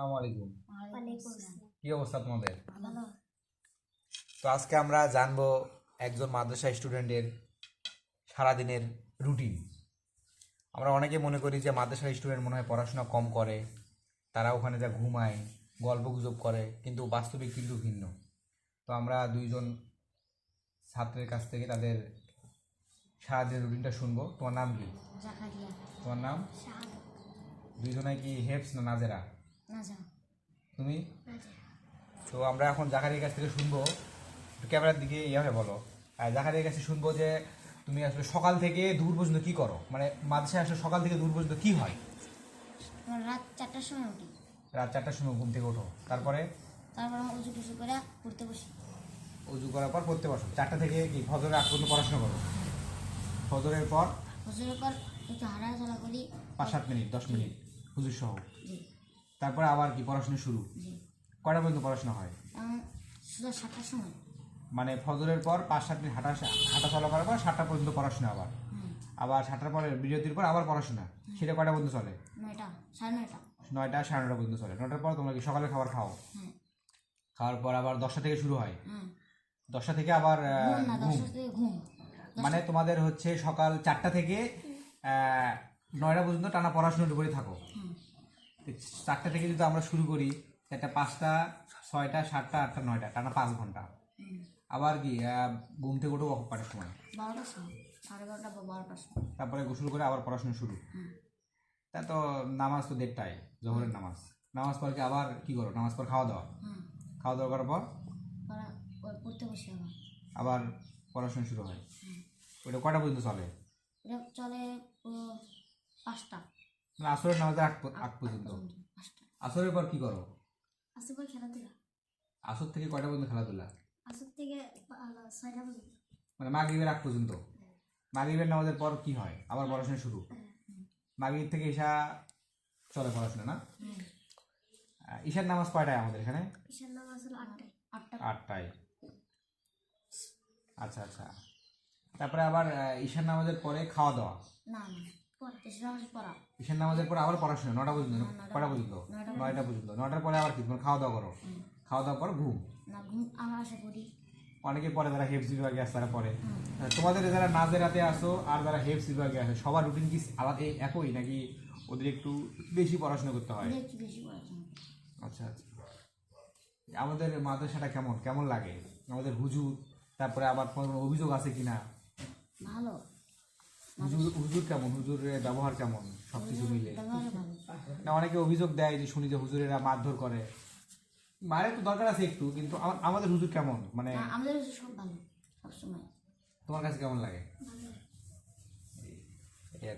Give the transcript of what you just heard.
আসসালামু আলাইকুম কি অবস্থা তোমাদের? তো আজকে আমরা জানব একজন মাদ্রাসা স্টুডেন্টের সারাদিনের রুটিন। আমরা অনেকে মনে করি যে মাদ্রাসার স্টুডেন্ট মনে হয় পড়াশোনা কম করে তারা ওখানে যা ঘুমায় গল্প গুজব করে কিন্তু বাস্তবিক কিন্তু ভিন্ন। তো আমরা দুইজন ছাত্রের কাছ থেকে তাদের সারাদিনের রুটিনটা শুনব। তোমার নাম কি? তোমার নাম? দুইজনে কি হেপস না নাজেরা? নাজা তুমি? তো আমরা এখন জাকারির কাছ থেকে শুনব। ক্যামেরার দিকে ইয়ে বলো। আর জাকারির কাছে শুনব যে তুমি আসলে সকাল থেকে দূর পর্যন্ত কি করো? মানে মাদ্রাসায় আসলে সকাল থেকে দূর পর্যন্ত কি হয়? রাত চারটার সময় উঠি। রাত চারটার সময় ঘুম থেকে ওঠো। তারপরে? তারপর উঁচু টুচু করে পড়তে বসি। উজু করার পর পড়তে বসো। চারটা থেকে কি ফজরের আগ পর্যন্ত পড়াশোনা করো? ফজরের পর? বছরের পর একটু হাঁটাচলা করি। পাঁচ সাত মিনিট দশ মিনিট। হুজুর সহ? তারপরে আবার কি পড়াশোনা শুরু? জি। কয়টা পর্যন্ত পড়াশোনা হয়? সাতটার সময়। মানে ফজরের পর পাঁচ সাত মিনিট হাঁটা হাঁটা চলা করার পর সাতটা পর্যন্ত পড়াশোনা আবার। আবার সাতটার পরে বিরতির পর আবার পড়াশোনা। সেটা কয়টা পর্যন্ত চলে? নয়টা সাড়ে নয়টা। নয়টা সাড়ে নটা পর্যন্ত চলে। নটার পর তোমরা কি সকালে খাবার খাও? খাওয়ার পর আবার দশটা থেকে শুরু হয়। দশটা থেকে আবার ঘুম মানে তোমাদের হচ্ছে সকাল চারটা থেকে নয়টা পর্যন্ত টানা পড়াশোনার উপরে থাকো। চারটা থেকে যদি আমরা শুরু করি একটা পাঁচটা ছয়টা সাতটা আটটা নয়টা টানা পাঁচ ঘণ্টা। আবার কি ঘুম থেকে উঠো কটার সময়। তারপরে গোসল করে আবার পড়াশোনা শুরু। তা তো নামাজ তো দেড়টায় জহরের নামাজ। নামাজ পর কি আবার কি করো? নামাজ পর খাওয়া দাওয়া? খাওয়া দাওয়া করার পর? আবার। পড়াশোনা শুরু হয়। ওটা কটা পর্যন্ত চলে? চলে পাঁচটা। মানে আসরের নামাজের আগ পর্যন্ত? আসরের পর কি করো? আসতে পর খেলাধুলা। আসর থেকে কয়টা পর্যন্ত খেলাধুলা? আসর থেকে ছয়টা পর্যন্ত। মানে মাগরিবের আগ পর্যন্ত? মাগরিবের নামাজের পর কি হয়? আবার পড়াশোনা শুরু? মাগরিব থেকে ঈশা চলে পড়াশোনা না? ঈশার নামাজ কয়টায় আমাদের এখানে? ঈশান নামাজ হলো আটটায়। আটটায়। আচ্ছা আচ্ছা। তারপরে আবার ঈশার নামাজের পরে খাওয়া দাওয়া? না। ঈশান নামাজের পরে আবার পড়াশোনা নটা পর্যন্ত কটা পর্যন্ত? নয়টা পর্যন্ত। নয়টার পরে আবার কি? তোমার খাওয়া দাওয়া করো। খাওয়া দাওয়ার পর ঘুম? অনেকে পরে যারা হেফস বিভাগে আসে তারা পরে। তোমাদের যারা নাজেরাতে আসো আর যারা হেফস বিভাগে আসে সবার রুটিন কি আলাদা একই নাকি ওদের একটু বেশি পড়াশোনা করতে হয়? আচ্ছা আচ্ছা। আমাদের মাদ্রাসাটা কেমন? কেমন লাগে? আমাদের হুজুর তারপরে আবার কোনো অভিযোগ আছে কিনা? ভালো। হুজুর হুজুর কেমন? হুজুরের ব্যবহার কেমন? সব কিছু মিলে। না অনেকে অভিযোগ দেয় যে শুনি যে হুজুরেরা মারধর করে। মারের তো দরকার আছে একটু কিন্তু আমা- আমাদের হুজুর কেমন? মানে আমাদের হুজুর সব ভালো সবসময়। তোমার কাছে কেমন লাগে? এই আর।